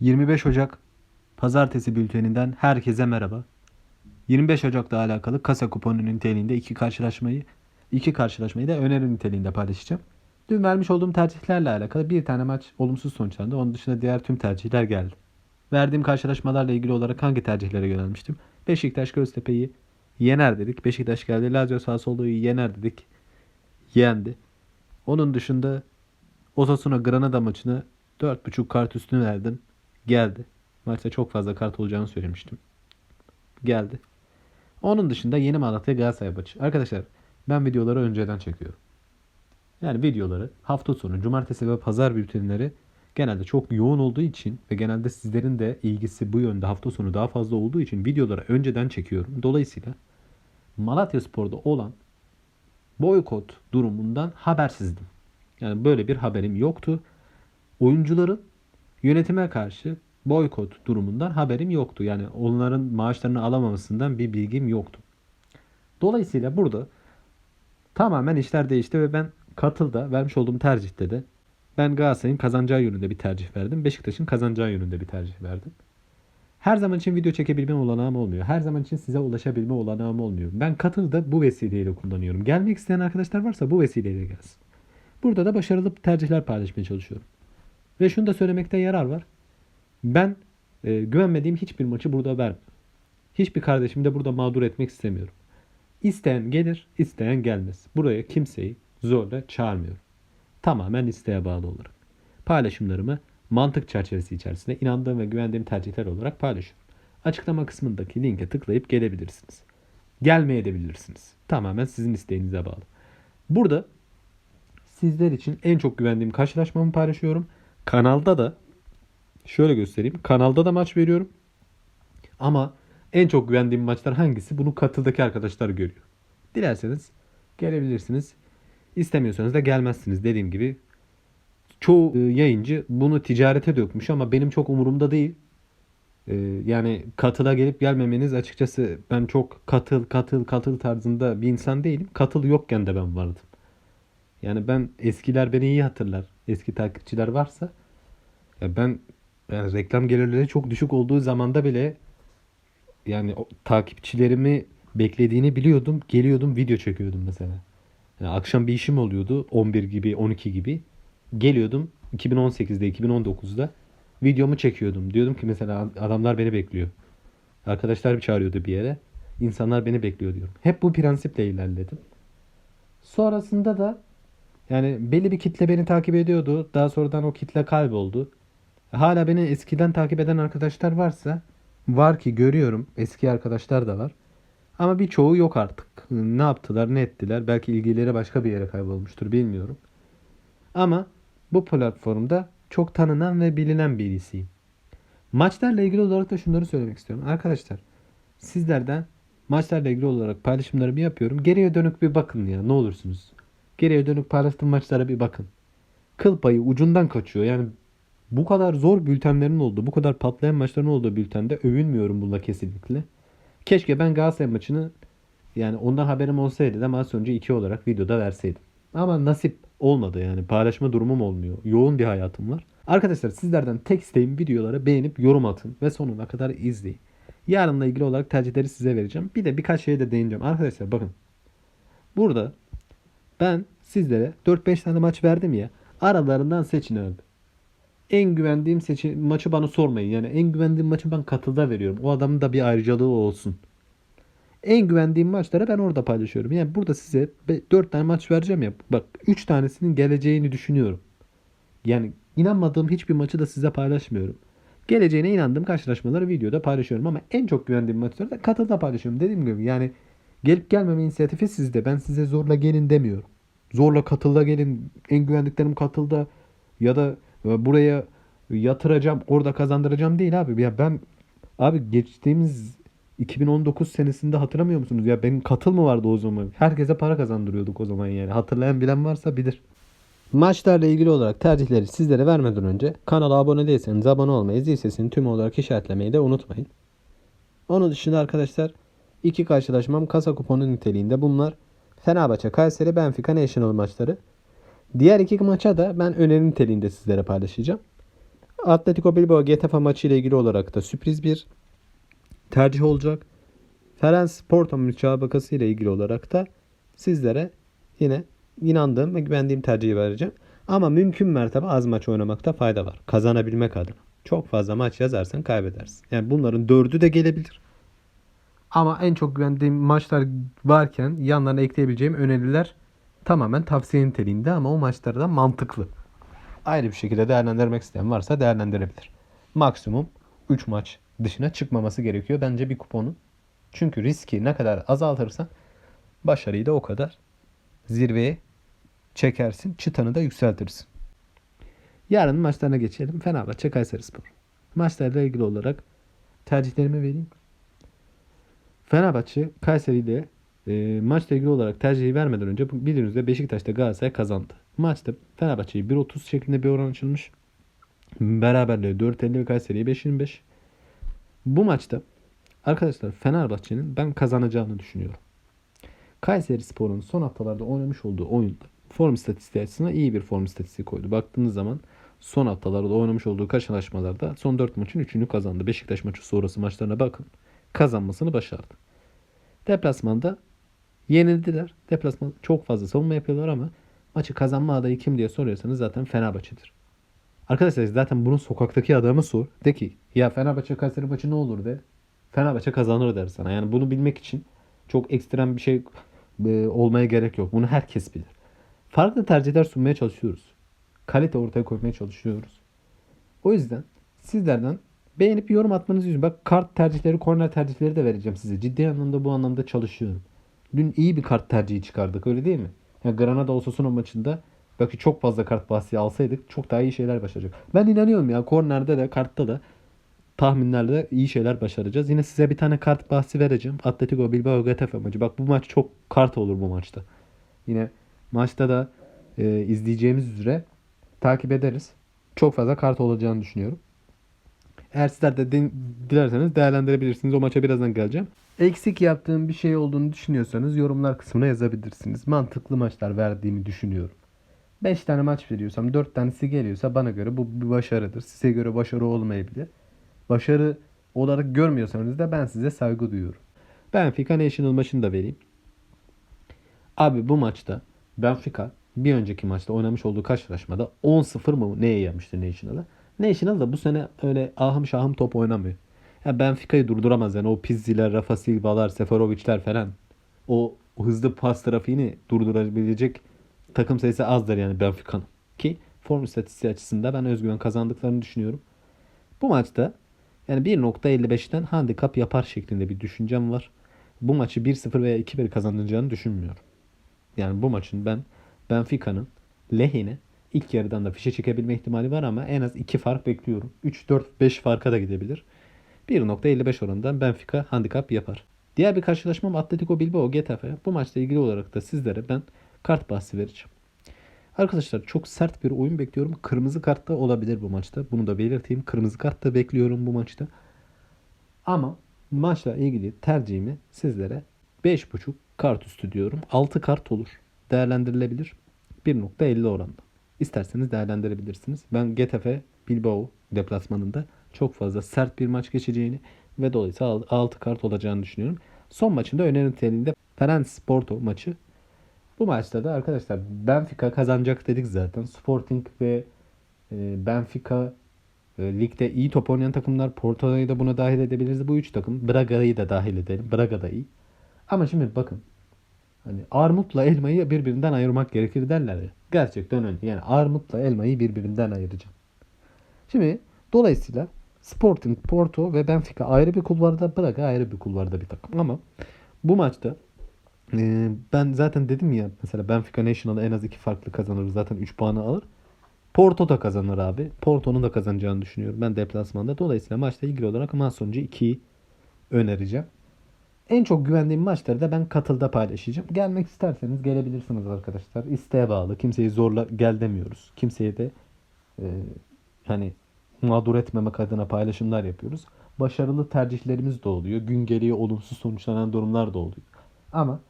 25 Ocak Pazartesi bülteninden herkese merhaba. 25 Ocak'la alakalı kasa kuponu niteliğinde iki karşılaşmayı iki karşılaşmayı da öneri niteliğinde paylaşacağım. Dün vermiş olduğum tercihlerle alakalı bir tane maç olumsuz sonuçlandı. Onun dışında diğer tüm tercihler geldi. Verdiğim karşılaşmalarla ilgili olarak hangi tercihlere yönelmiştim? Beşiktaş Göztepe'yi yener dedik. Beşiktaş geldi. Lazio Sassuolo'yu yener dedik. Yendi. Onun dışında Osasuna Granada maçını 4.5 kart üstüne verdim. Geldi. Maçta çok fazla kart olacağını söylemiştim. Geldi. Onun dışında yeni Malatya Galatasaray maçı. Arkadaşlar ben videoları önceden çekiyorum. Yani videoları hafta sonu, cumartesi ve pazar bültenleri genelde çok yoğun olduğu için ve genelde sizlerin de ilgisi bu yönde hafta sonu daha fazla olduğu için videoları önceden çekiyorum. Dolayısıyla Malatya Spor'da olan boykot durumundan habersizdim. Yani böyle bir haberim yoktu. Oyuncuların yönetime karşı boykot durumundan haberim yoktu. Yani onların maaşlarını alamamasından bir bilgim yoktu. Dolayısıyla burada tamamen işler değişti ve ben katılda vermiş olduğum tercihte de ben Galatasaray'ın kazanacağı yönünde bir tercih verdim. Beşiktaş'ın kazanacağı yönünde bir tercih verdim. Her zaman için video çekebilme olanağım olmuyor. Her zaman için size ulaşabilme olanağım olmuyor. Ben katılda bu vesileyle kullanıyorum. Gelmek isteyen arkadaşlar varsa bu vesileyle gelsin. Burada da başarılı tercihler paylaşmaya çalışıyorum. Ve şunu da söylemekte yarar var. Ben e, güvenmediğim hiçbir maçı burada vermem. Hiçbir kardeşimi de burada mağdur etmek istemiyorum. İsteyen gelir, isteyen gelmez. Buraya kimseyi zorla çağırmıyorum. Tamamen isteğe bağlı olarak. Paylaşımlarımı mantık çerçevesi içerisinde inandığım ve güvendiğim tercihler olarak paylaşıyorum. Açıklama kısmındaki linke tıklayıp gelebilirsiniz. Gelmeye de bilirsiniz. Tamamen sizin isteğinize bağlı. Burada sizler için en çok güvendiğim karşılaşmamı paylaşıyorum. Kanalda da şöyle göstereyim. Kanalda da maç veriyorum. Ama en çok güvendiğim maçlar hangisi? Bunu katıldaki arkadaşlar görüyor. Dilerseniz gelebilirsiniz. İstemiyorsanız da gelmezsiniz. Dediğim gibi çoğu e, yayıncı bunu ticarete dökmüş ama benim çok umurumda değil. E, Yani katıla gelip gelmemeniz açıkçası ben çok katıl katıl katıl tarzında bir insan değilim. Katıl yokken de ben vardım. Yani ben eskiler beni iyi hatırlar. Eski takipçiler varsa ya ben yani reklam gelirleri çok düşük olduğu zamanda bile yani o takipçilerimi beklediğini biliyordum. Geliyordum video çekiyordum mesela. Yani akşam bir işim oluyordu 11 gibi 12 gibi. Geliyordum 2018'de 2019'da videomu çekiyordum. Diyordum ki mesela adamlar beni bekliyor. Arkadaşlar bir çağırıyordu bir yere. İnsanlar beni bekliyor diyorum. Hep bu prensiple ilerledim. Sonrasında da yani belli bir kitle beni takip ediyordu. Daha sonradan o kitle kayboldu. Hala beni eskiden takip eden arkadaşlar varsa var ki görüyorum. Eski arkadaşlar da var. Ama birçoğu yok artık. Ne yaptılar, ne ettiler? Belki ilgileri başka bir yere kaybolmuştur bilmiyorum. Ama bu platformda çok tanınan ve bilinen birisiyim. Maçlarla ilgili olarak da şunları söylemek istiyorum. Arkadaşlar sizlerden maçlarla ilgili olarak paylaşımlarımı yapıyorum. Geriye dönük bir bakın ya ne olursunuz. Geriye dönük paylaştığım maçlara bir bakın. Kıl payı ucundan kaçıyor. Yani bu kadar zor bültenlerin olduğu, bu kadar patlayan maçların olduğu bültende övünmüyorum bununla kesinlikle. Keşke ben Galatasaray maçını yani ondan haberim olsaydı da maç sonucu 2 olarak videoda verseydim. Ama nasip olmadı yani paylaşma durumum olmuyor. Yoğun bir hayatım var. Arkadaşlar sizlerden tek isteğim videoları beğenip yorum atın ve sonuna kadar izleyin. Yarınla ilgili olarak tercihleri size vereceğim. Bir de birkaç şeye de değineceğim. Arkadaşlar bakın. Burada ben sizlere 4-5 tane maç verdim ya. Aralarından seçin abi. En güvendiğim seçi maçı bana sormayın. Yani en güvendiğim maçı ben katılda veriyorum. O adamın da bir ayrıcalığı olsun. En güvendiğim maçları ben orada paylaşıyorum. Yani burada size 4 tane maç vereceğim ya. Bak 3 tanesinin geleceğini düşünüyorum. Yani inanmadığım hiçbir maçı da size paylaşmıyorum. Geleceğine inandığım karşılaşmaları videoda paylaşıyorum ama en çok güvendiğim maçları da katılda paylaşıyorum. Dediğim gibi yani gelip gelmeme inisiyatifi sizde. Ben size zorla gelin demiyorum. Zorla katılda gelin. En güvendiklerim katılda ya da buraya yatıracağım, orada kazandıracağım değil abi. Ya ben abi geçtiğimiz 2019 senesinde hatırlamıyor musunuz? Ya benim katıl mı vardı o zaman? Herkese para kazandırıyorduk o zaman yani. Hatırlayan bilen varsa bilir. Maçlarla ilgili olarak tercihleri sizlere vermeden önce kanala abone değilseniz abone olmayı, zil sesini tüm olarak işaretlemeyi de unutmayın. Onun dışında arkadaşlar iki karşılaşmam kasa kuponu niteliğinde bunlar. Fenerbahçe, Kayseri, Benfica National maçları. Diğer iki maça da ben öneri niteliğinde sizlere paylaşacağım. Atletico Bilbao Getafe maçı ile ilgili olarak da sürpriz bir tercih olacak. Ferenc Porto müsabakası ile ilgili olarak da sizlere yine inandığım ve güvendiğim tercihi vereceğim. Ama mümkün mertebe az maç oynamakta fayda var. Kazanabilmek adına. Çok fazla maç yazarsan kaybedersin. Yani bunların dördü de gelebilir. Ama en çok güvendiğim maçlar varken yanlarına ekleyebileceğim öneriler tamamen tavsiye niteliğinde ama o maçları da mantıklı. Ayrı bir şekilde değerlendirmek isteyen varsa değerlendirebilir. Maksimum 3 maç dışına çıkmaması gerekiyor bence bir kuponun. Çünkü riski ne kadar azaltırsan başarıyı da o kadar zirveye çekersin. Çıtanı da yükseltirsin. Yarın maçlarına geçelim. Fenerbahçe Kayserispor. Maçlarla ilgili olarak tercihlerimi vereyim. Fenerbahçe Kayseri ile e, maçla ilgili olarak tercihi vermeden önce bu- bildiğiniz üzere Beşiktaş'ta Galatasaray kazandı. Maçta Fenerbahçe'yi 1.30 şeklinde bir oran açılmış. Beraberliği 4.50 ve Kayseri'yi 5.25. Bu maçta arkadaşlar Fenerbahçe'nin ben kazanacağını düşünüyorum. Kayseri Spor'un son haftalarda oynamış olduğu oyunda form istatistiği açısından iyi bir form istatistiği koydu. Baktığınız zaman son haftalarda oynamış olduğu karşılaşmalarda son 4 maçın 3'ünü kazandı. Beşiktaş maçı sonrası maçlarına bakın. Kazanmasını başardı. Deplasmanda yenildiler. Deplasman çok fazla savunma yapıyorlar ama maçı kazanma adayı kim diye soruyorsanız zaten Fenerbahçe'dir. Arkadaşlar zaten bunun sokaktaki adamı sor. De ki ya Fenerbahçe Kayseri maçı ne olur de. Fenerbahçe kazanır der sana. Yani bunu bilmek için çok ekstrem bir şey e, olmaya gerek yok. Bunu herkes bilir. Farklı tercihler sunmaya çalışıyoruz. Kalite ortaya koymaya çalışıyoruz. O yüzden sizlerden beğenip yorum atmanızı istiyorum. Bak kart tercihleri, korner tercihleri de vereceğim size. Ciddi anlamda bu anlamda çalışıyorum. Dün iyi bir kart tercihi çıkardık öyle değil mi? Ya Granada Osasuna maçında belki çok fazla kart bahsi alsaydık çok daha iyi şeyler başaracak. Ben inanıyorum ya kornerde de kartta da tahminlerde de iyi şeyler başaracağız. Yine size bir tane kart bahsi vereceğim. Atletico Bilbao Getafe maçı. Bak bu maç çok kart olur bu maçta. Yine maçta da e, izleyeceğimiz üzere takip ederiz. Çok fazla kart olacağını düşünüyorum. Eğer sizler de din- dilerseniz değerlendirebilirsiniz. O maça birazdan geleceğim. Eksik yaptığım bir şey olduğunu düşünüyorsanız yorumlar kısmına yazabilirsiniz. Mantıklı maçlar verdiğimi düşünüyorum. 5 tane maç veriyorsam 4 tanesi geliyorsa bana göre bu bir başarıdır. Size göre başarı olmayabilir. Başarı olarak görmüyorsanız da ben size saygı duyuyorum. Benfica National maçını da vereyim. Abi bu maçta Benfica bir önceki maçta oynamış olduğu karşılaşmada 10-0 mı neye yemişti National'a? National da bu sene öyle ahım şahım top oynamıyor. Ya Benfica'yı durduramaz yani o Pizzi'ler, Rafa Silva'lar, Seferovic'ler falan. O hızlı pas trafiğini durdurabilecek takım sayısı azdır yani Benfica'nın. Ki form istatistiği açısından ben özgüven kazandıklarını düşünüyorum. Bu maçta yani 1.55'ten handikap yapar şeklinde bir düşüncem var. Bu maçı 1-0 veya 2-1 kazanacağını düşünmüyorum. Yani bu maçın ben Benfica'nın lehine ilk yarıdan da fişe çekebilme ihtimali var ama en az 2 fark bekliyorum. 3-4-5 farka da gidebilir. 1.55 oranından Benfica handikap yapar. Diğer bir karşılaşmam Atletico Bilbao Getafe. Bu maçla ilgili olarak da sizlere ben kart bahsi vereceğim. Arkadaşlar çok sert bir oyun bekliyorum. Kırmızı kart da olabilir bu maçta. Bunu da belirteyim. Kırmızı kart da bekliyorum bu maçta. Ama maçla ilgili tercihimi sizlere 5.5 kart üstü diyorum. 6 kart olur. Değerlendirilebilir. 1.50 oranda. İsterseniz değerlendirebilirsiniz. Ben Getafe Bilbao deplasmanında çok fazla sert bir maç geçeceğini ve dolayısıyla 6 kart olacağını düşünüyorum. Son maçında önerim niteliğinde Ferenc Porto maçı. Bu maçta da arkadaşlar Benfica kazanacak dedik zaten. Sporting ve e, Benfica e, ligde iyi top oynayan takımlar. Porto'yu da buna dahil edebiliriz. Bu üç takım. Braga'yı da dahil edelim. Braga da iyi. Ama şimdi bakın. Hani armutla elmayı birbirinden ayırmak gerekir derler ya. Gerçekten öyle. Yani armutla elmayı birbirinden ayıracağım. Şimdi dolayısıyla Sporting, Porto ve Benfica ayrı bir kulvarda, Braga ayrı bir kulvarda bir takım. Ama bu maçta e, ben zaten dedim ya mesela Benfica National'ı en az iki farklı kazanır. Zaten 3 puanı alır. Porto da kazanır abi. Porto'nun da kazanacağını düşünüyorum ben deplasmanda. Dolayısıyla maçla ilgili olarak maç sonucu 2'yi önereceğim. En çok güvendiğim maçları da ben katılda paylaşacağım. Gelmek isterseniz gelebilirsiniz arkadaşlar. İsteğe bağlı. Kimseyi zorla gel demiyoruz. Kimseye de e, hani mağdur etmemek adına paylaşımlar yapıyoruz. Başarılı tercihlerimiz de oluyor. Gün geliyor olumsuz sonuçlanan durumlar da oluyor. Ama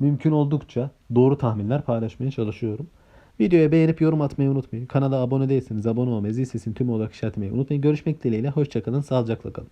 mümkün oldukça doğru tahminler paylaşmaya çalışıyorum. Videoya beğenip yorum atmayı unutmayın. Kanala abone değilseniz abone olmayı, zil sesini tüm olarak işaretlemeyi unutmayın. Görüşmek dileğiyle. Hoşçakalın. Sağlıcakla kalın.